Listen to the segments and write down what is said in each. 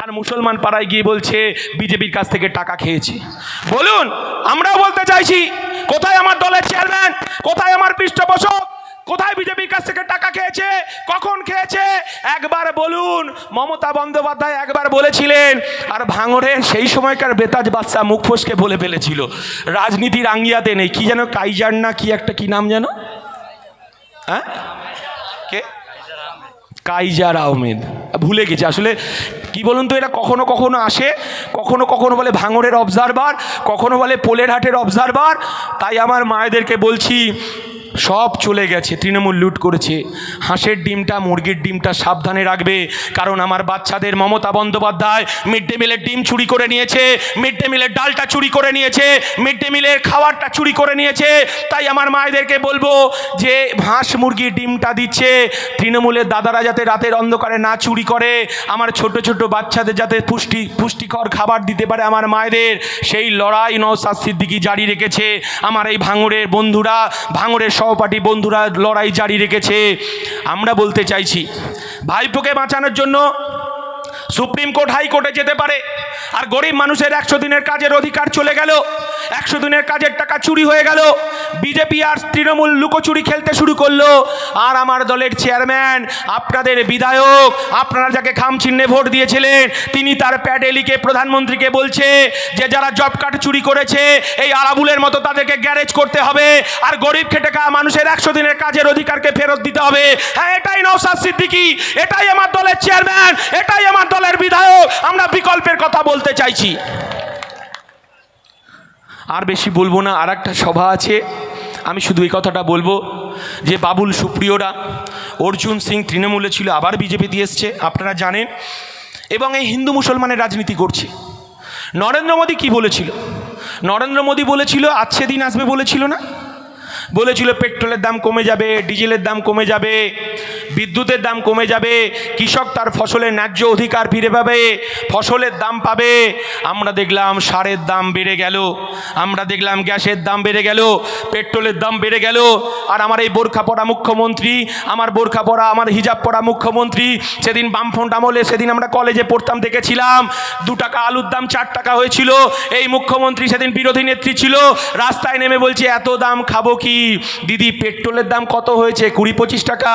আর মুসলমান পাড়ায় গিয়ে বলছে, বিজেপির কাছ থেকে টাকা খেয়েছে। বলুন, আমরাও বলতে চাইছি, কোথায় আমার দলের চেয়ারম্যান কোথায় আমার পৃষ্ঠপোষক? কোথায় বিজেপির কাছ থেকে টাকা খেয়েছে? কখন খেয়েছে? একবার বলুন, মমতা বন্দ্যোপাধ্যায় একবার বলেছিলেন, আর ভাঙড়ের সেই সময়কার বেতাজ বাচ্চা মুখ ফসকে বলে ফেলেছিল রাজনীতির আঙ্গিয়াতে নেই, কি যেন কাইজার না, কি একটা, কি নাম যেন? হ্যাঁ? কে? কাইজার আহমেদ। ভুলে গেছে, আসলে কি বলুন তো এটা কখনো কখনো আসে? কখনো কখনো বলে ভাঙরের অবজারভার কখনো বলে পোলের হাটের অবজারভার তাই আমার মায়েদেরকে বলছি সব চলে গেছে, তৃণমূল লুট করেছে। হাঁসের ডিমটা, মুরগির ডিমটা সাবধানে রাখবে, কারণ আমার বাচ্চাদের মমতা বন্দ্যোপাধ্যায় মিড ডে মিলের ডিম চুরি করে নিয়েছে মিড ডে মিলের ডালটা চুরি করে নিয়েছে মিড ডে মিলের খাবারটা চুরি করে নিয়েছে। তাই আমার মায়েদেরকে বলব যে, হাঁস মুরগির ডিমটা দিচ্ছে, তৃণমূলের দাদারা যাতে রাতের অন্ধকারে না চুরি করে, আমার ছোট ছোট বাচ্চাদের যাতে পুষ্টি, পুষ্টিকর খাবার দিতে পারে আমার মায়েদের, সেই লড়াই নওসাদ সিদ্দিকি জারি রেখেছে। আমার এই ভাঙড়ের বন্ধুরা, ভাঙড়ের সহপাঠী বন্ধুরা লড়াই জারি রেখেছে। আমরা বলতে চাইছি, ভাইপোকে বাঁচানোর জন্য সুপ্রিম কোর্ট হাইকোর্টে যেতে পারে। আর গরিব মানুষের একশো দিনের কাজের অধিকার চলে গেল। একশো দিনের কাজের টাকা চুরি হয়ে গেল। বিজেপি আর তৃণমূল লুকোচুরি খেলতে শুরু করল। আর আমার দলের চেয়ারম্যান, আপনাদের বিধায়ক, আপনারা যাকে খাম চিহ্নে ভোট দিয়েছিলেন, তিনি তার প্যাডে লিখে প্রধানমন্ত্রীকে বলছে যে, যারা জব কার্ড চুরি করেছে, এই আরাবুলের মতো তাদেরকে গ্যারেজ করতে হবে। আর গরিব খেটে খাওয়া মানুষের একশো দিনের কাজের অধিকারকে ফেরত দিতে হবে। হ্যাঁ এটাই নৌসাদ সিদ্দিকি, এটাই আমার দলের চেয়ারম্যান, এটাই আমার দলের বিধায়ক। আমরা বিকল্পের কথা বলতে চাইছি। আর বেশি বলব না আর একটা সভা আছে। আমি শুধু এই কথাটা বলব যে, বাবুল সুপ্রিয়রা, অর্জুন সিং তৃণমূলে ছিল, আবার বিজেপি দিয়ে এসছে, আপনারা জানেন। এবং এই হিন্দু মুসলমানের রাজনীতি করছে। নরেন্দ্র মোদী কী বলেছিল? নরেন্দ্র মোদী বলেছিল আজকে দিন আসবে বলেছিল না? বলেছিল পেট্রোলের দাম কমে যাবে, ডিজেলের দাম কমে যাবে, বিদ্যুতের দাম কমে যাবে, কৃষক তার ফসলের ন্যায্য অধিকার ফিরে পাবে, ফসলের দাম পাবে। আমরা দেখলাম সারের দাম বেড়ে গেল, আমরা দেখলাম গ্যাসের দাম বেড়ে গেল, পেট্রোলের দাম বেড়ে গেল, আর আমার এই বোরখা পড়া মুখ্যমন্ত্রী, আমার বোরখা পড়া আমার হিজাব পড়া মুখ্যমন্ত্রী, সেদিন বামফ্রন্ট আমলে, সেদিন আমরা কলেজে পড়তাম, দেখেছিলাম, দু টাকা আলুর দাম চার টাকা হয়েছিল, এই মুখ্যমন্ত্রী সেদিন বিরোধী নেত্রী ছিল, রাস্তায় নেমে বলছে, এত দাম খাব কি? দিদি, পেট্রোলের দাম কত হয়েছে? কুড়ি পঁচিশ টাকা,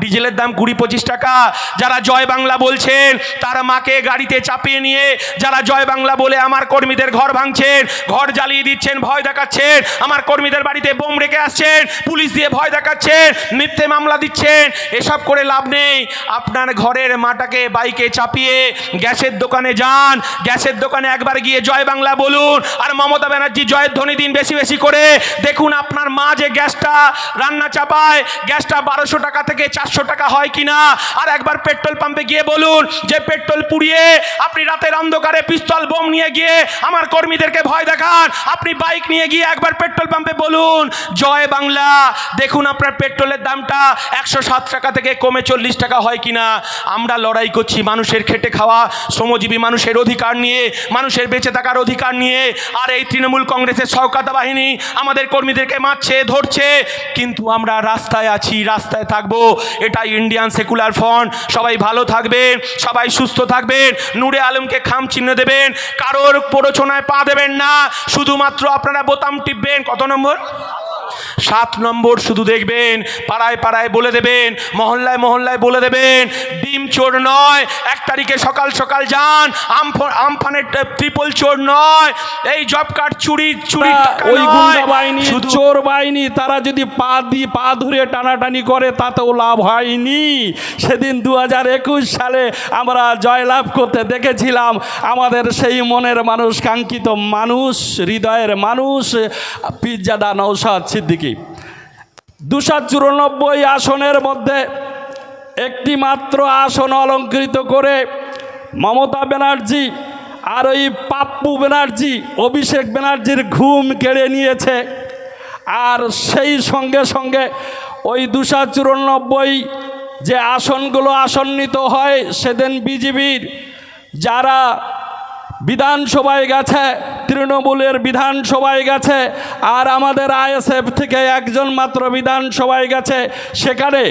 ডিজেলের দাম কুড়ি পঁচিশ টাকা। যারা জয় বাংলা বলছেন, তারা মাকে গাড়িতে চাপিয়ে নিয়ে, যারা জয় বাংলা বলে আমার কর্মীদের ঘর ভাঙছেন, ঘর জ্বালিয়ে দিচ্ছেন, ভয় দেখাচ্ছেন, আমার কর্মীদের বাড়িতে বোম রেখে আসছেন, পুলিশ দিয়ে ভয় দেখাচ্ছেন, মিথ্যে মামলা দিচ্ছেন, এসব করে লাভ নেই। আপনার ঘরের মাটাকে বাইকে চাপিয়ে গ্যাসের দোকানে যান, গ্যাসের দোকানে একবার গিয়ে জয় বাংলা বলুন, আর মমতা ব্যানার্জি জয়ের ধ্বনি দিন বেশি বেশি করে। দেখুন আপনার মা যে গ্যাসটা রান্না চাপায়, গ্যাসটা বারোশো টাকা থেকে চারশো টাকা হয় কিনা? আর একবার পেট্রোল পাম্পে গিয়ে বলুন, যে পেট্রোল পুড়িয়ে আপনি রাতের অন্ধকারে পিস্তল বোম নিয়ে গিয়ে আমার কর্মীদেরকে ভয় দেখান। আপনি বাইক নিয়ে গিয়ে একবার পেট্রোল পাম্পে বলুন, জয় বাংলা, দেখুন আপনার পেট্রোলের দামটা একশো সাত টাকা থেকে কমে চল্লিশ টাকা হয় কিনা? আমরা লড়াই করছি মানুষের খেটে খাওয়া, শ্রমজীবী মানুষের অধিকার নিয়ে, মানুষের বেঁচে থাকার অধিকার নিয়ে। আর এই তৃণমূল কংগ্রেসের সহকাতা বাহিনী আমাদের কর্মীদেরকে মারছে। ধরছে? কিন্তু আমরা রাস্তায় আছি, রাস্তায় থাকব। এটা ইন্ডিয়ান সেকুলার ফ্রন্ট সবাই ভালো থাকবেন, সবাই সুস্থ থাকবেন। নূরে আলমকে খাম চিহ্ন দেবেন। কারোর প্ররোচনায় পা দেবেন না। শুধুমাত্র আপনারা বোতাম টিপবেন। কত নম্বর? সাত নম্বর শুধু দেখবেন পাড়ায় পাড়ায় বলে দেবেন মহল্লায় মহল্লায় বলে দেবেন ডিম চোর নয় এক তারিখে সকাল সকাল যান আমফ- আমফানের ট্রিপল চোর নয় এই জব কার্ড চুরি চুরি ওই গুন্ডা বাহিনী চোর বাহিনী তারা যদি পা দিয়ে পা ধরে টানাটানি করে তাতেও লাভ হয়নি। সেদিন দু হাজার একুশ সালে আমরা জয়লাভ করতে দেখেছিলাম আমাদের সেই মনের মানুষ কাঙ্ক্ষিত মানুষ হৃদয়ের মানুষ পিজ্জাদা নৌসাদ সিদ্দিকী। দুশো চুরানব্বই আসনের মধ্যে একটি মাত্র আসন অলঙ্কৃত করে মমতা ব্যানার্জি আর ওই পাপ্পু ব্যানার্জি, অভিষেক ব্যানার্জির ঘুম কেড়ে নিয়েছে। আর সেই সঙ্গে সঙ্গে ওই দুশো চুরানব্বই যে আসনগুলো আসন্নিত হয়, সেদিন বিজেপির যারা বিধানসভায় গেছে, তৃণমূলের বিধানসভায় গেছে, আর আমাদের আইএসএফ থেকে একজন মাত্র বিধানসভায় গেছে। সেখানে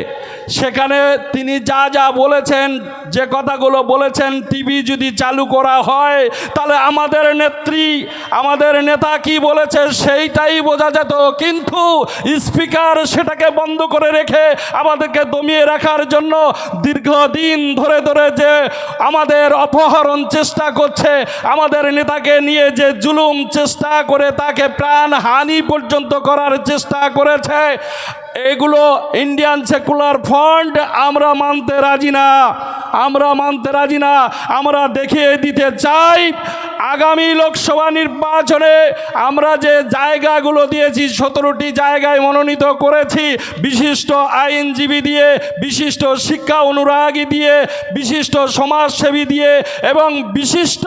সেখানে তিনি যা যা বলেছেন যে কথাগুলো বলেছেন টিভি যদি চালু করা হয়, তাহলে আমাদের নেত্রী, আমাদের নেতা কি বলেছে সেইটাই বোঝা যেত। কিন্তু স্পিকার সেটাকে বন্ধ করে রেখে আমাদেরকে দমিয়ে রাখার জন্য দীর্ঘদিন ধরে ধরে যে আমাদের অপহরণ চেষ্টা করছে, আমাদের নেতাকে নিয়ে যে জুলুম চেষ্টা করে তাকে প্রাণহানি পর্যন্ত করার চেষ্টা করেছে, এগুলো ইন্ডিয়ান সেকুলার ফ্রন্ট আমরা মানতে রাজি না। আমরা মানতে রাজি না, আমরা দেখিয়ে দিতে চাই। আগামী লোকসভা নির্বাচনে আমরা যে জায়গাগুলো দিয়েছি, সতেরোটি জায়গায় মনোনীত করেছি, বিশিষ্ট আইনজীবী দিয়ে, বিশিষ্ট শিক্ষা অনুরাগী দিয়ে, বিশিষ্ট সমাজসেবী দিয়ে এবং বিশিষ্ট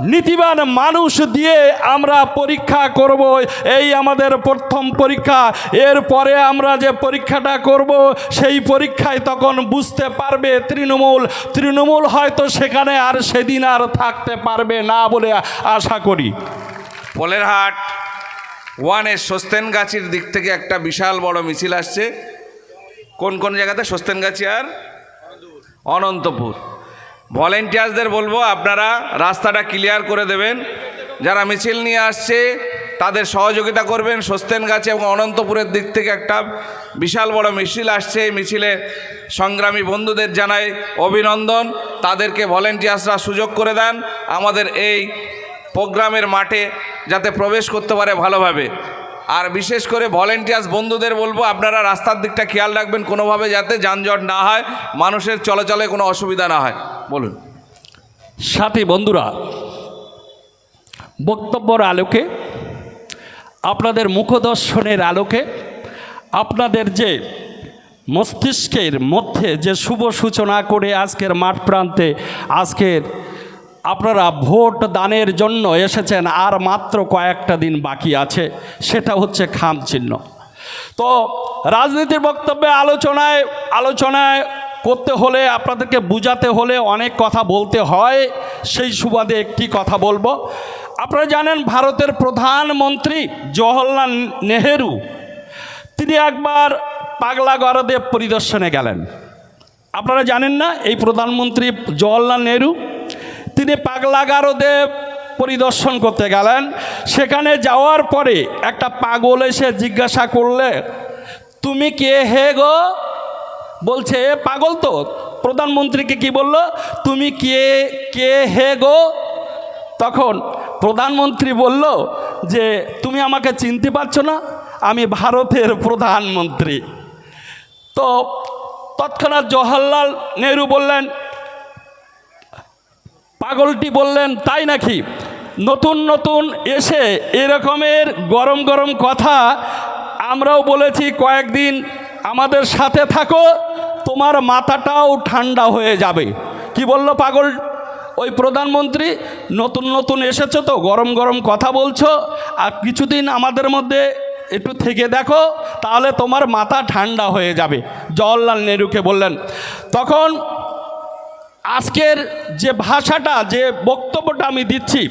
নীতিবান মানুষ দিয়ে আমরা পরীক্ষা করব। এই আমাদের প্রথম পরীক্ষা। এরপরে আমরা যে পরীক্ষাটা করব, সেই পরীক্ষায় তখন বুঝতে পারবে তৃণমূল। তৃণমূল হয়তো সেখানে আর সেদিন আর থাকতে পারবে না বলে আশা করি। পোলেরহাট ওয়ানের সস্তেনগাছির দিক থেকে একটা বিশাল বড় মিছিল আসছে। কোন কোন জায়গাতে? সস্তেনগাছি আর অনন্তপুর। ভলেন্টিয়ার্সদের বলব, আপনারা রাস্তাটা ক্লিয়ার করে দেবেন। যারা মিছিল নিয়ে আসছে, তাদের সহযোগিতা করবেন সস্তেনগাছি এবং অনন্তপুরের দিক থেকে একটা বিশাল বড় মিছিল আসছে। এই মিছিলে সংগ্রামী বন্ধুদের জানাই অভিনন্দন। তাদেরকে ভলেন্টিয়ার্সরা সুযোগ করে দেন। আমাদের এই প্রোগ্রামের মাঠে যাতে প্রবেশ করতে পারে ভালোভাবে। আর বিশেষ করে ভলেন্টিয়ার্স বন্ধুদের বলব, আপনারা রাস্তার দিকটা খেয়াল রাখবেন কোনোভাবে যাতে যানজট না হয়, মানুষের চলাচলে কোনো অসুবিধা না হয়। বলুন। সাথী বন্ধুরা, বক্তব্যর আলোকে, আপনাদের মুখদর্শনের আলোকে, আপনাদের যে মস্তিষ্কের মধ্যে যে শুভ সূচনা করে আজকের মাঠ প্রান্তে, আজকের আপনারা ভোট দানের জন্য এসেছেন, আর মাত্র কয়েকটা দিন বাকি আছে, সেটা হচ্ছে খাম চিহ্ন। তো রাজনীতির বক্তব্যে আলোচনায় আলোচনায় করতে হলে, আপনাদেরকে বুঝাতে হলে অনেক কথা বলতে হয়, সেই সুবাদে একটি কথা বলব? আপনারা জানেন, ভারতের প্রধানমন্ত্রী জওহরলাল নেহেরু, তিনি একবার পাগলাগড়দেব পরিদর্শনে গেলেন। আপনারা জানেন না, এই প্রধানমন্ত্রী জওহরলাল নেহরু তিনি পাগলাগারদেব পরিদর্শন করতে গেলেন। সেখানে যাওয়ার পরে একটা পাগল এসে জিজ্ঞাসা করলে, তুমি কে হে গো? বলছে, "এ পাগল তো। প্রধানমন্ত্রীকে কি বলল, তুমি কে কে হে গো? তখন প্রধানমন্ত্রী বলল যে, তুমি আমাকে চিনতে পারছ না, আমি ভারতের প্রধানমন্ত্রী। তো তৎক্ষণাৎ জওহরলাল নেহরু বললেন পাগলটি বললেন, তাই নাকি? নতুন নতুন এসে এরকমের গরম গরম কথা আমরাও বলেছি কয়েকদিন আমাদের সাথে থাকো, তোমার মাথাটাও ঠান্ডা হয়ে যাবে। কি বলল পাগল? ওই প্রধানমন্ত্রী, নতুন নতুন এসেছ তো, গরম গরম কথা বলছো, আর কিছুদিন আমাদের মধ্যে একটু থেকে দেখো, তাহলে তোমার মাথা ঠান্ডা হয়ে যাবে। জওয়াহরলাল নেহরুকে বললেন। তখন আজকের যে ভাষাটা যে বক্তব্যটা আমি দিচ্ছি